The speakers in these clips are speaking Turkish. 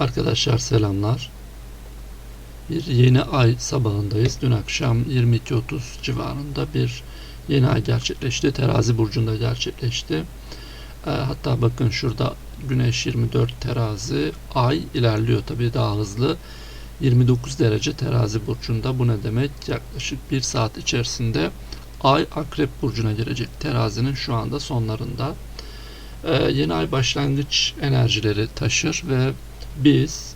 Arkadaşlar selamlar. Bir yeni ay sabahındayız. Dün akşam 22.30 civarında bir yeni ay gerçekleşti. Terazi burcunda gerçekleşti. Ee, hatta bakın şurada Güneş 24 terazi, ay ilerliyor tabii daha hızlı. 29 derece terazi burcunda. Bu ne demek? Yaklaşık bir saat içerisinde ay akrep burcuna girecek. Terazinin şu anda sonlarında. Ee, yeni ay başlangıç enerjileri taşır ve biz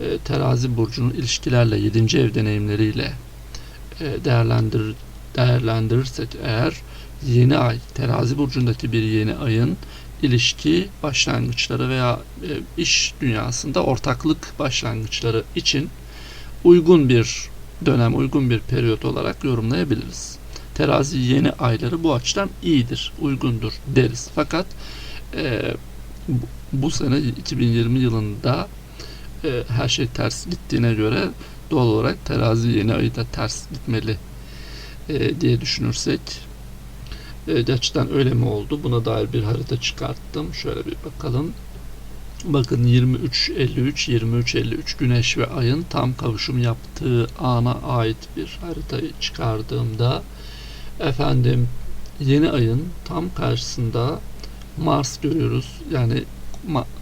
e, terazi burcunun ilişkilerle 7. ev deneyimleriyle e, değerlendir değerlendirirsek eğer yeni ay terazi burcundaki bir yeni ayın ilişki başlangıçları veya e, iş dünyasında ortaklık başlangıçları için uygun bir dönem, uygun bir periyot olarak yorumlayabiliriz. Terazi yeni ayları bu açıdan iyidir, uygundur deriz. Fakat e, bu, sene 2020 yılında e, her şey ters gittiğine göre doğal olarak terazi yeni ayı da ters gitmeli e, diye düşünürsek e, gerçekten öyle mi oldu? Buna dair bir harita çıkarttım. Şöyle bir bakalım. Bakın 23-53, 23-53 Güneş ve Ay'ın tam kavuşum yaptığı ana ait bir haritayı çıkardığımda efendim yeni ayın tam karşısında Mars görüyoruz. Yani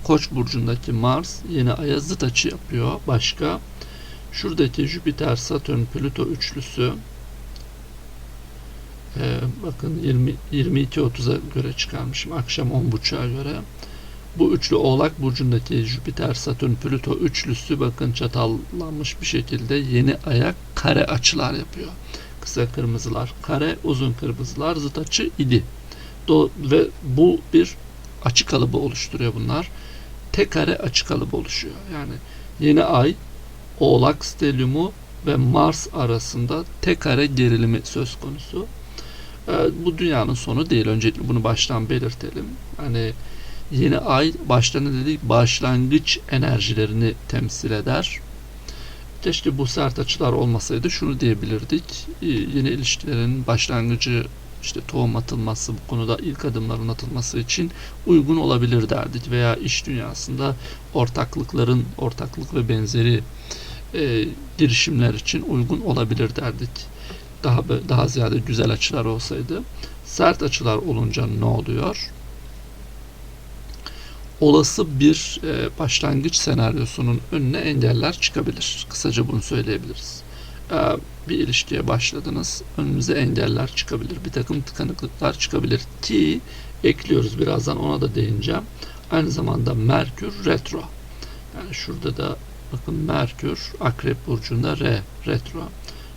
Koç burcundaki Mars yeni aya zıt açı yapıyor. Başka şuradaki Jüpiter, Satürn, Plüto üçlüsü ee, bakın 20 22.30'a göre çıkarmışım. Akşam 10.30'a göre. Bu üçlü Oğlak burcundaki Jüpiter, Satürn, Plüto üçlüsü bakın çatallanmış bir şekilde yeni aya kare açılar yapıyor. Kısa kırmızılar kare, uzun kırmızılar zıt açı idi. Ve bu bir açı kalıbı oluşturuyor bunlar. Tek kare açı kalıbı oluşuyor. Yani yeni ay Oğlak stelyumu ve Mars arasında tek kare gerilimi söz konusu. Ee, bu dünyanın sonu değil. Öncelikle bunu baştan belirtelim. Hani yeni ay başta ne dedik? Başlangıç enerjilerini temsil eder. Keşke bu sert açılar olmasaydı şunu diyebilirdik. Ee, yeni ilişkilerin başlangıcı işte tohum atılması bu konuda ilk adımların atılması için uygun olabilir derdik veya iş dünyasında ortaklıkların ortaklık ve benzeri e, girişimler için uygun olabilir derdik. Daha daha ziyade güzel açılar olsaydı. Sert açılar olunca ne oluyor? Olası bir e, başlangıç senaryosunun önüne engeller çıkabilir. Kısaca bunu söyleyebiliriz. E, bir ilişkiye başladınız. Önünüze engeller çıkabilir. Bir takım tıkanıklıklar çıkabilir ki ekliyoruz birazdan ona da değineceğim. Aynı zamanda Merkür retro. Yani şurada da bakın Merkür Akrep burcunda re retro.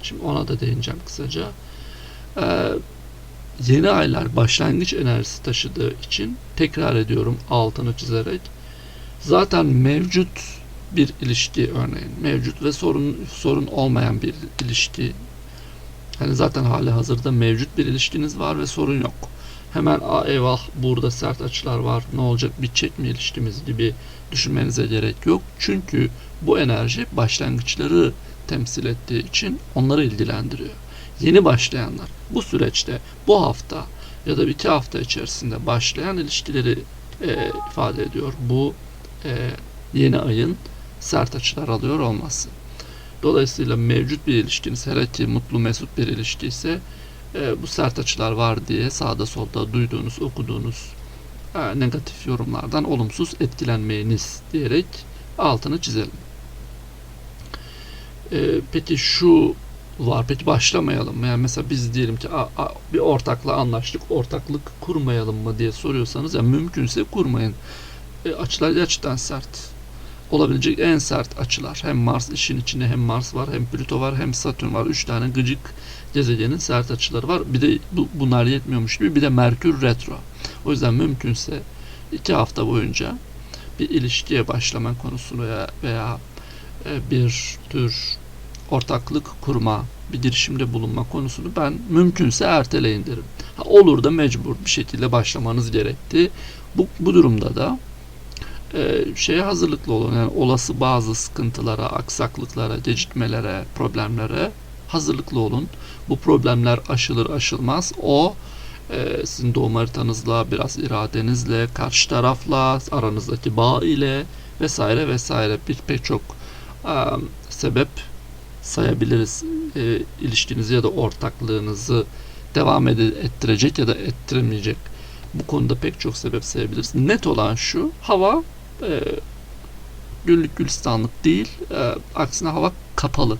Şimdi ona da değineceğim kısaca. Ee, yeni aylar başlangıç enerjisi taşıdığı için tekrar ediyorum altını çizerek zaten mevcut bir ilişki örneğin mevcut ve sorun sorun olmayan bir ilişki hani zaten hali hazırda mevcut bir ilişkiniz var ve sorun yok. Hemen Aa, eyvah burada sert açılar var ne olacak bitecek mi ilişkimiz gibi düşünmenize gerek yok. Çünkü bu enerji başlangıçları temsil ettiği için onları ilgilendiriyor. Yeni başlayanlar bu süreçte bu hafta ya da iki hafta içerisinde başlayan ilişkileri e, ifade ediyor. Bu e, yeni ayın sert açılar alıyor olması. Dolayısıyla mevcut bir ilişkiniz hele ki mutlu mesut bir ilişki ise e, bu sert açılar var diye sağda solda duyduğunuz, okuduğunuz e, negatif yorumlardan olumsuz etkilenmeyiniz diyerek altını çizelim. E, peki şu var peki başlamayalım mı? Yani mesela biz diyelim ki a, a, bir ortakla anlaştık ortaklık kurmayalım mı diye soruyorsanız ya mümkünse kurmayın. E, açılar gerçekten sert. Olabilecek en sert açılar. Hem Mars işin içinde hem Mars var hem Plüto var hem Satürn var. Üç tane gıcık gezegenin sert açıları var. Bir de bu, bunlar yetmiyormuş gibi bir de Merkür retro. O yüzden mümkünse iki hafta boyunca bir ilişkiye başlama konusunu veya, veya bir tür ortaklık kurma, bir girişimde bulunma konusunu ben mümkünse erteleyin derim. Ha, olur da mecbur bir şekilde başlamanız gerekti. Bu, bu durumda da e, şeye hazırlıklı olun. Yani olası bazı sıkıntılara, aksaklıklara, gecikmelere, problemlere hazırlıklı olun. Bu problemler aşılır aşılmaz. O e, sizin doğum haritanızla, biraz iradenizle, karşı tarafla, aranızdaki bağ ile vesaire vesaire bir pek çok e, sebep sayabiliriz e, ilişkinizi ya da ortaklığınızı devam ettirecek ya da ettiremeyecek. Bu konuda pek çok sebep sayabiliriz. Net olan şu, hava e, güllük gülistanlık değil, e, aksine hava kapalı,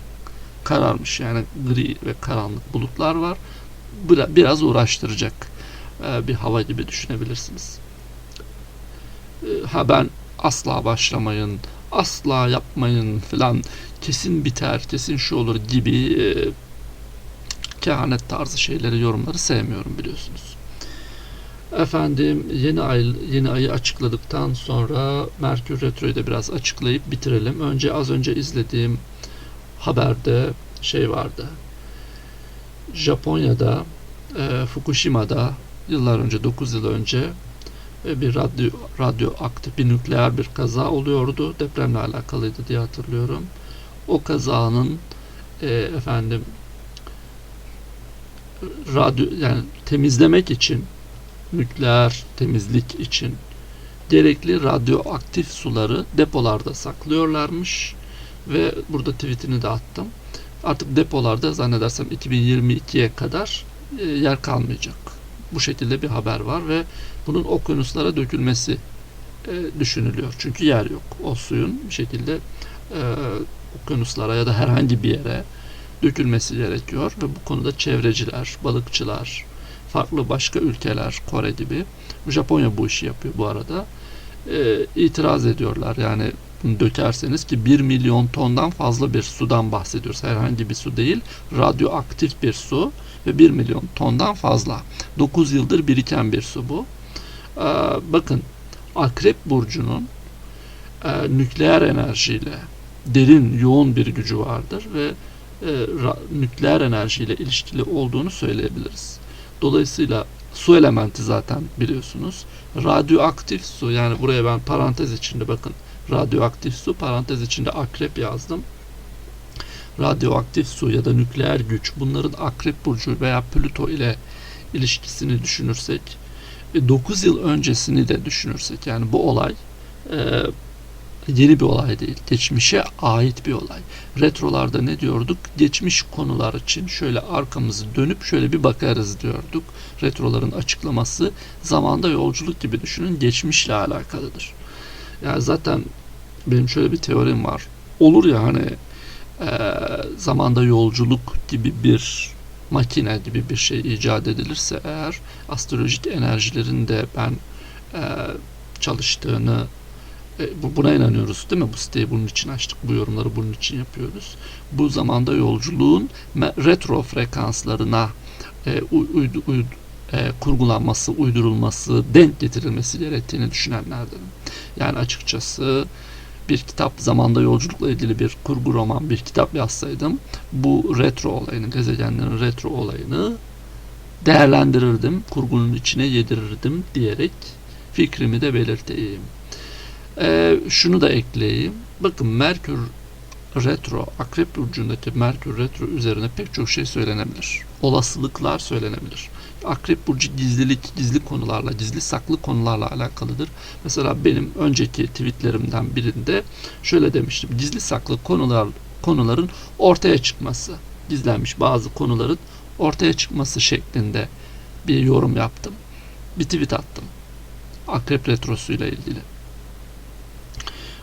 kararmış yani gri ve karanlık bulutlar var. Bira- Biraz uğraştıracak e, bir hava gibi düşünebilirsiniz. E, ha ben asla başlamayın, asla yapmayın falan kesin biter, kesin şu olur gibi e, kehanet tarzı şeyleri, yorumları sevmiyorum biliyorsunuz. Efendim yeni ay yeni ayı açıkladıktan sonra Merkür Retro'yu da biraz açıklayıp bitirelim. Önce az önce izlediğim haberde şey vardı. Japonya'da e, Fukushima'da yıllar önce 9 yıl önce e, bir radyo radyoaktif bir nükleer bir kaza oluyordu. Depremle alakalıydı diye hatırlıyorum. O kazanın e, efendim radyo yani temizlemek için nükleer temizlik için gerekli radyoaktif suları depolarda saklıyorlarmış ve burada tweetini de attım. Artık depolarda zannedersem 2022'ye kadar e, yer kalmayacak. Bu şekilde bir haber var ve bunun okyanuslara dökülmesi e, düşünülüyor. Çünkü yer yok. O suyun bir şekilde e, okyanuslara ya da herhangi bir yere dökülmesi gerekiyor ve bu konuda çevreciler, balıkçılar, farklı başka ülkeler, Kore gibi, Japonya bu işi yapıyor bu arada, e, itiraz ediyorlar. Yani dökerseniz ki 1 milyon tondan fazla bir sudan bahsediyoruz. Herhangi bir su değil, radyoaktif bir su ve 1 milyon tondan fazla. 9 yıldır biriken bir su bu. E, bakın, Akrep Burcu'nun e, nükleer enerjiyle derin, yoğun bir gücü vardır ve e, ra- nükleer enerjiyle ilişkili olduğunu söyleyebiliriz. Dolayısıyla su elementi zaten biliyorsunuz. Radyoaktif su yani buraya ben parantez içinde bakın radyoaktif su parantez içinde akrep yazdım. Radyoaktif su ya da nükleer güç bunların akrep burcu veya Plüto ile ilişkisini düşünürsek 9 yıl öncesini de düşünürsek yani bu olay e, yeni bir olay değil. Geçmişe ait bir olay. Retrolarda ne diyorduk? Geçmiş konular için şöyle arkamızı dönüp şöyle bir bakarız diyorduk. Retroların açıklaması zamanda yolculuk gibi düşünün geçmişle alakalıdır. Yani zaten benim şöyle bir teorim var. Olur ya hani e, zamanda yolculuk gibi bir makine gibi bir şey icat edilirse eğer astrolojik enerjilerin de ben e, çalıştığını buna inanıyoruz değil mi? Bu siteyi bunun için açtık. Bu yorumları bunun için yapıyoruz. Bu zamanda yolculuğun retro frekanslarına e, uy- uydu- uyd- e, kurgulanması, uydurulması, denk getirilmesi gerektiğini düşünenlerdenim. Yani açıkçası bir kitap zamanda yolculukla ilgili bir kurgu roman bir kitap yazsaydım bu retro olayını, gezegenlerin retro olayını değerlendirirdim, kurgunun içine yedirirdim diyerek fikrimi de belirteyim. Ee, şunu da ekleyeyim. Bakın Merkür Retro, Akrep Burcu'ndaki Merkür Retro üzerine pek çok şey söylenebilir. Olasılıklar söylenebilir. Akrep Burcu gizlilik, gizli konularla, gizli saklı konularla alakalıdır. Mesela benim önceki tweetlerimden birinde şöyle demiştim. Gizli saklı konular konuların ortaya çıkması, gizlenmiş bazı konuların ortaya çıkması şeklinde bir yorum yaptım. Bir tweet attım. Akrep Retrosu ile ilgili.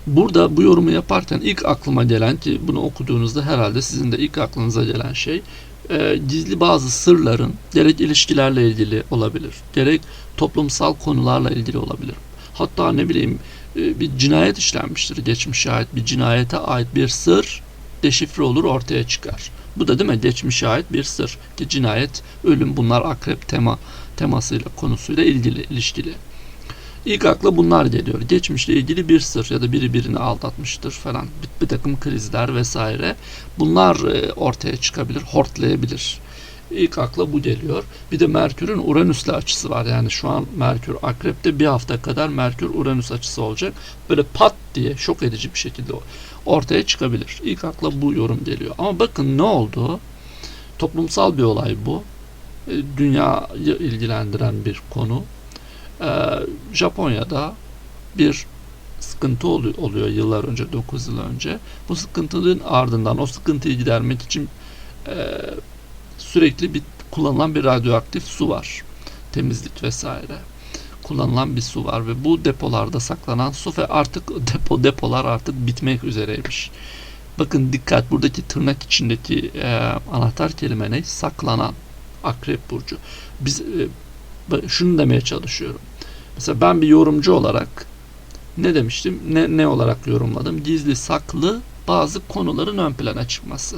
Burada bu yorumu yaparken ilk aklıma gelen ki bunu okuduğunuzda herhalde sizin de ilk aklınıza gelen şey e, gizli bazı sırların gerek ilişkilerle ilgili olabilir, gerek toplumsal konularla ilgili olabilir. Hatta ne bileyim e, bir cinayet işlenmiştir geçmişe ait bir cinayete ait bir sır deşifre olur ortaya çıkar. Bu da değil mi geçmişe ait bir sır ki cinayet, ölüm bunlar akrep tema temasıyla konusuyla ilgili ilişkili. İlk akla bunlar geliyor. Geçmişle ilgili bir sır ya da biri birini aldatmıştır falan. Bir, bir takım krizler vesaire. Bunlar e, ortaya çıkabilir, hortlayabilir. İlk akla bu geliyor. Bir de Merkür'ün Uranüs'le açısı var. Yani şu an Merkür Akrep'te bir hafta kadar Merkür Uranüs açısı olacak. Böyle pat diye şok edici bir şekilde ortaya çıkabilir. İlk akla bu yorum geliyor. Ama bakın ne oldu? Toplumsal bir olay bu. E, Dünyayı ilgilendiren bir konu. Ee, Japonya'da bir sıkıntı olu- oluyor yıllar önce 9 yıl önce. Bu sıkıntının ardından o sıkıntıyı gidermek için e, sürekli bir kullanılan bir radyoaktif su var. Temizlik vesaire kullanılan bir su var ve bu depolarda saklanan su ve artık depo depolar artık bitmek üzereymiş. Bakın dikkat buradaki tırnak içindeki e, anahtar kelime ne? Saklanan. Akrep burcu. Biz e, şunu demeye çalışıyorum. Mesela ben bir yorumcu olarak ne demiştim? Ne ne olarak yorumladım? Gizli saklı bazı konuların ön plana çıkması.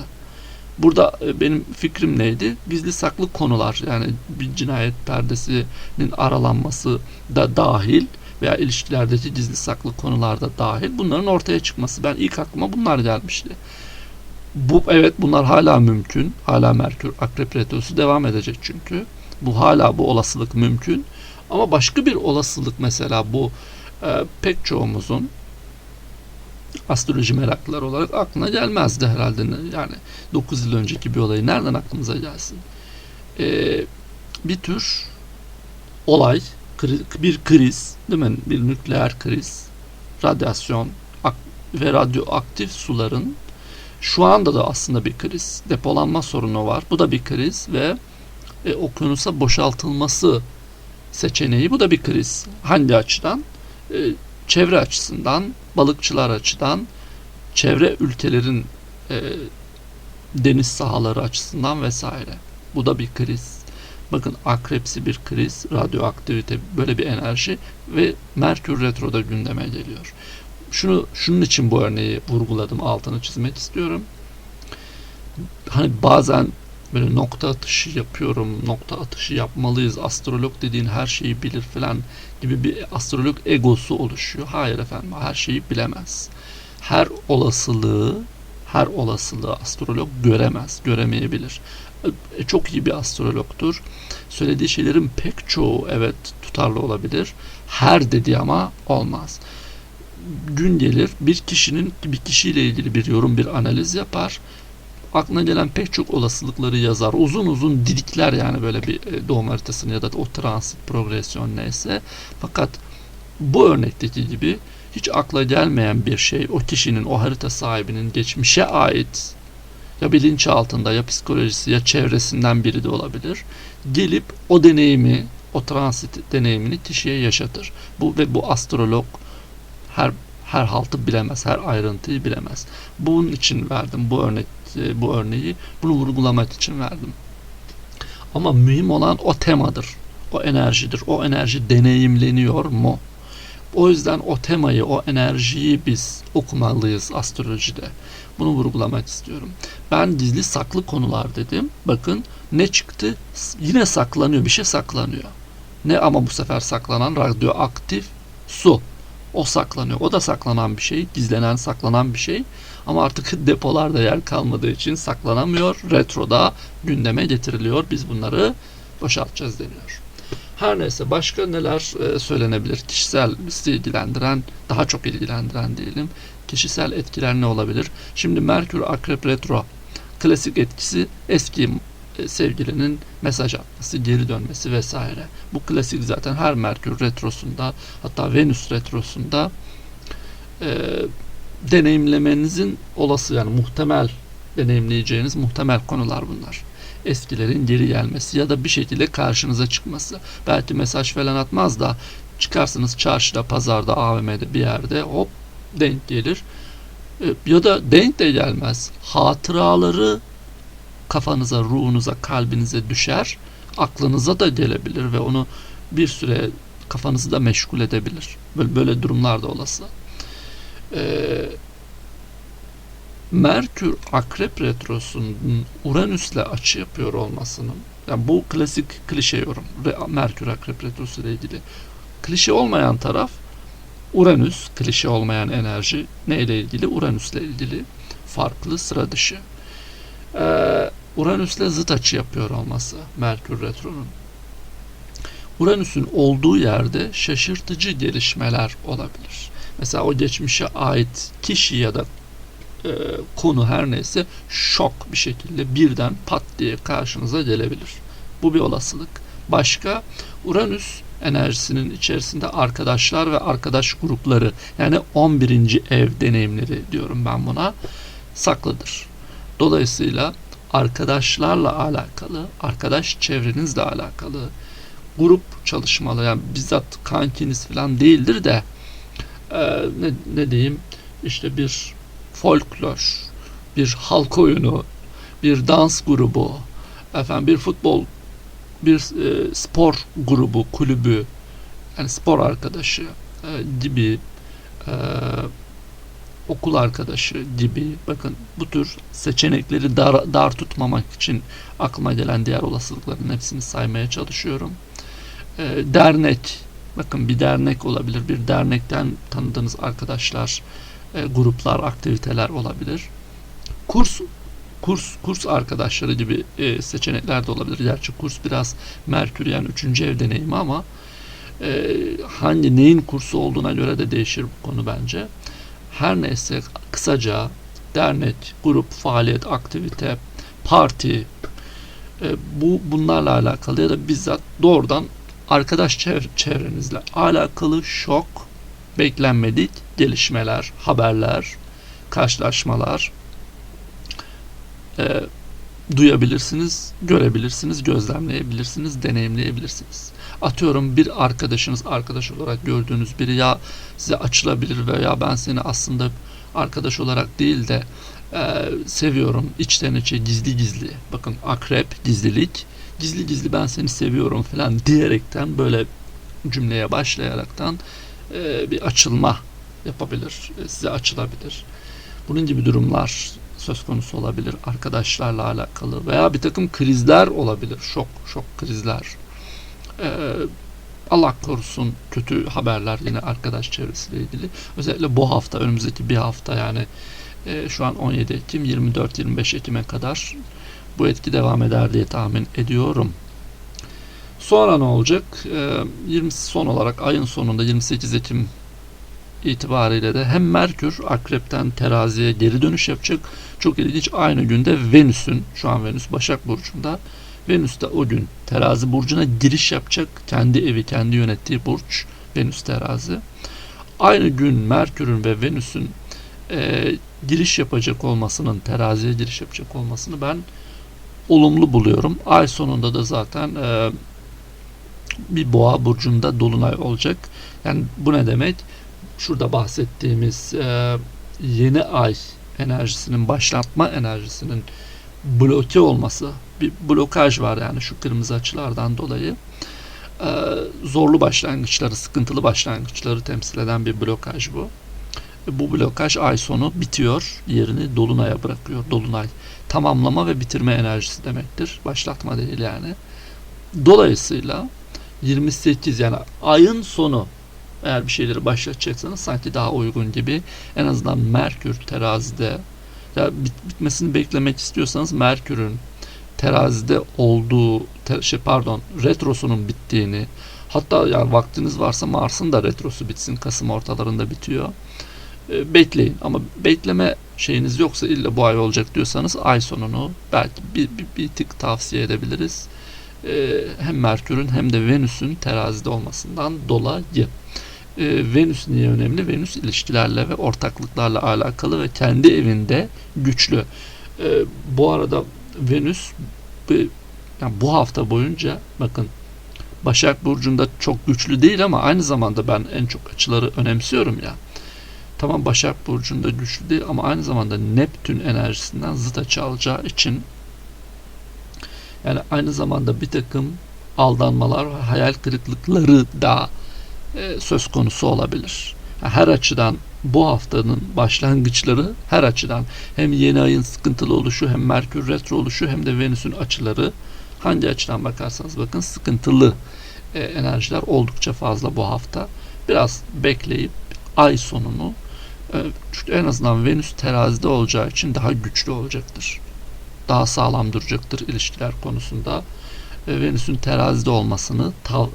Burada e, benim fikrim neydi? Gizli saklı konular yani bir cinayet perdesinin aralanması da dahil veya ilişkilerdeki gizli saklı konularda dahil bunların ortaya çıkması. Ben ilk aklıma bunlar gelmişti. Bu evet bunlar hala mümkün. Hala Merkür Akrep Retrosu devam edecek çünkü. Bu hala bu olasılık mümkün. Ama başka bir olasılık mesela bu e, pek çoğumuzun astroloji meraklıları olarak aklına gelmezdi herhalde. Yani 9 yıl önceki bir olayı nereden aklımıza gelsin? Ee, bir tür olay, bir kriz, değil mi? Bir nükleer kriz, radyasyon ve radyoaktif suların şu anda da aslında bir kriz. Depolanma sorunu var. Bu da bir kriz ve e, okyanusa boşaltılması seçeneği bu da bir kriz. Hangi açıdan? E, çevre açısından, balıkçılar açıdan, çevre ülkelerin e, deniz sahaları açısından vesaire. Bu da bir kriz. Bakın akrepsi bir kriz, radyoaktivite böyle bir enerji ve Merkür Retro'da gündeme geliyor. Şunu şunun için bu örneği vurguladım, altını çizmek istiyorum. Hani bazen böyle nokta atışı yapıyorum, nokta atışı yapmalıyız, astrolog dediğin her şeyi bilir falan gibi bir astrolog egosu oluşuyor. Hayır efendim, her şeyi bilemez. Her olasılığı, her olasılığı astrolog göremez, göremeyebilir. E, Çok iyi bir astrologtur. Söylediği şeylerin pek çoğu evet tutarlı olabilir. Her dediği ama olmaz. Gün gelir bir kişinin bir kişiyle ilgili bir yorum, bir analiz yapar aklına gelen pek çok olasılıkları yazar. Uzun uzun didikler yani böyle bir e, doğum haritasını ya da o transit progresyon neyse. Fakat bu örnekteki gibi hiç akla gelmeyen bir şey o kişinin o harita sahibinin geçmişe ait ya bilinçaltında ya psikolojisi ya çevresinden biri de olabilir. Gelip o deneyimi o transit deneyimini kişiye yaşatır. Bu ve bu astrolog her her haltı bilemez, her ayrıntıyı bilemez. Bunun için verdim bu örnek bu örneği bunu vurgulamak için verdim. Ama mühim olan o temadır. O enerjidir. O enerji deneyimleniyor mu? O yüzden o temayı, o enerjiyi biz okumalıyız astrolojide. Bunu vurgulamak istiyorum. Ben gizli saklı konular dedim. Bakın ne çıktı? Yine saklanıyor. Bir şey saklanıyor. Ne ama bu sefer saklanan radyoaktif su. O saklanıyor. O da saklanan bir şey. Gizlenen, saklanan bir şey. Ama artık depolarda yer kalmadığı için saklanamıyor. Retroda gündeme getiriliyor. Biz bunları boşaltacağız deniyor. Her neyse başka neler e, söylenebilir? Kişisel bizi ilgilendiren, daha çok ilgilendiren diyelim. Kişisel etkiler ne olabilir? Şimdi Merkür Akrep Retro klasik etkisi eski sevgilinin mesaj atması, geri dönmesi vesaire. Bu klasik zaten her Merkür retrosunda hatta Venüs retrosunda e, deneyimlemenizin olası yani muhtemel deneyimleyeceğiniz muhtemel konular bunlar. Eskilerin geri gelmesi ya da bir şekilde karşınıza çıkması. Belki mesaj falan atmaz da çıkarsınız çarşıda, pazarda, AVM'de bir yerde hop denk gelir. E, Ya da denk de gelmez. Hatıraları kafanıza, ruhunuza, kalbinize düşer. Aklınıza da gelebilir ve onu bir süre kafanızı da meşgul edebilir. Böyle, böyle durumlar da olası. Ee, Merkür Akrep Retrosu'nun Uranüs'le açı yapıyor olmasının yani bu klasik klişe yorum. Merkür Akrep Retrosu ile ilgili. Klişe olmayan taraf Uranüs, klişe olmayan enerji neyle ilgili? Uranüs'le ilgili. Farklı, sıra dışı. Ee, Uranüs'le zıt açı yapıyor olması Merkür Retro'nun. Uranüs'ün olduğu yerde şaşırtıcı gelişmeler olabilir. Mesela o geçmişe ait kişi ya da e, konu her neyse şok bir şekilde birden pat diye karşınıza gelebilir. Bu bir olasılık. Başka Uranüs enerjisinin içerisinde arkadaşlar ve arkadaş grupları yani 11. ev deneyimleri diyorum ben buna saklıdır. Dolayısıyla arkadaşlarla alakalı, arkadaş çevrenizle alakalı grup çalışmaları yani bizzat kankiniz falan değildir de e, ne, ne diyeyim işte bir folklor, bir halk oyunu, bir dans grubu, efendim bir futbol, bir e, spor grubu, kulübü, yani spor arkadaşı e, gibi e, okul arkadaşı gibi bakın bu tür seçenekleri dar, dar tutmamak için aklıma gelen diğer olasılıkların hepsini saymaya çalışıyorum. E, dernek bakın bir dernek olabilir bir dernekten tanıdığınız arkadaşlar e, gruplar aktiviteler olabilir. Kurs kurs kurs arkadaşları gibi e, seçenekler de olabilir. Gerçi kurs biraz Merküryen üçüncü ev deneyimi ama e, hangi neyin kursu olduğuna göre de değişir bu konu bence her neyse kısaca dernek, grup, faaliyet, aktivite, parti e, bu bunlarla alakalı ya da bizzat doğrudan arkadaş çev- çevrenizle alakalı şok, beklenmedik gelişmeler, haberler, karşılaşmalar e, duyabilirsiniz, görebilirsiniz, gözlemleyebilirsiniz, deneyimleyebilirsiniz. Atıyorum bir arkadaşınız arkadaş olarak gördüğünüz biri ya size açılabilir veya ben seni aslında arkadaş olarak değil de e, seviyorum içten içe gizli gizli bakın akrep gizlilik gizli gizli ben seni seviyorum falan diyerekten böyle cümleye başlayaraktan e, bir açılma yapabilir e, size açılabilir. Bunun gibi durumlar söz konusu olabilir arkadaşlarla alakalı veya bir takım krizler olabilir şok şok krizler ee, Allah korusun kötü haberler yine arkadaş çevresiyle ilgili özellikle bu hafta önümüzdeki bir hafta yani e, şu an 17 Ekim 24-25 Ekim'e kadar bu etki devam eder diye tahmin ediyorum. Sonra ne olacak? E, 20 son olarak ayın sonunda 28 Ekim itibariyle de hem Merkür Akrep'ten teraziye geri dönüş yapacak. Çok ilginç aynı günde Venüs'ün şu an Venüs Başak Burcu'nda Venüs de o gün terazi burcuna giriş yapacak. Kendi evi, kendi yönettiği burç Venüs terazi. Aynı gün Merkür'ün ve Venüs'ün e, giriş yapacak olmasının, teraziye giriş yapacak olmasını ben olumlu buluyorum. Ay sonunda da zaten e, bir boğa burcunda dolunay olacak. Yani bu ne demek? Şurada bahsettiğimiz e, yeni ay enerjisinin, başlatma enerjisinin bloke olması, bir blokaj var yani şu kırmızı açılardan dolayı. E, zorlu başlangıçları, sıkıntılı başlangıçları temsil eden bir blokaj bu. Bu blokaj ay sonu bitiyor, yerini dolunaya bırakıyor. Dolunay tamamlama ve bitirme enerjisi demektir. Başlatma değil yani. Dolayısıyla 28 yani ayın sonu eğer bir şeyleri başlatacaksanız sanki daha uygun gibi en azından Merkür terazide ya bit, bitmesini beklemek istiyorsanız Merkür'ün terazide olduğu şey pardon retrosunun bittiğini hatta yani vaktiniz varsa Mars'ın da retrosu bitsin Kasım ortalarında bitiyor e, bekleyin ama bekleme şeyiniz yoksa illa bu ay olacak diyorsanız ay sonunu belki bir, bir, bir tık tavsiye edebiliriz e, hem Merkür'ün hem de Venüs'ün terazide olmasından dolayı e, Venüs niye önemli? Venüs ilişkilerle ve ortaklıklarla alakalı ve kendi evinde güçlü. E, bu arada Venüs yani bu hafta boyunca bakın Başak Burcu'nda çok güçlü değil ama aynı zamanda ben en çok açıları önemsiyorum ya. Tamam Başak Burcu'nda güçlü değil ama aynı zamanda Neptün enerjisinden zıt açı alacağı için yani aynı zamanda bir takım aldanmalar ve hayal kırıklıkları da e, söz konusu olabilir. Her açıdan bu haftanın başlangıçları her açıdan hem yeni ayın sıkıntılı oluşu hem Merkür retro oluşu hem de Venüs'ün açıları hangi açıdan bakarsanız bakın sıkıntılı e, enerjiler oldukça fazla bu hafta. Biraz bekleyip ay sonunu e, çünkü en azından Venüs terazide olacağı için daha güçlü olacaktır. Daha sağlam duracaktır ilişkiler konusunda. E, Venüs'ün terazide olmasını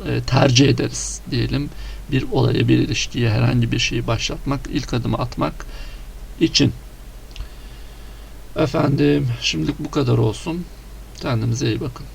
e, tercih ederiz diyelim. Bir olaya, bir ilişkiye herhangi bir şeyi başlatmak, ilk adımı atmak için. Efendim, şimdilik bu kadar olsun. Kendinize iyi bakın.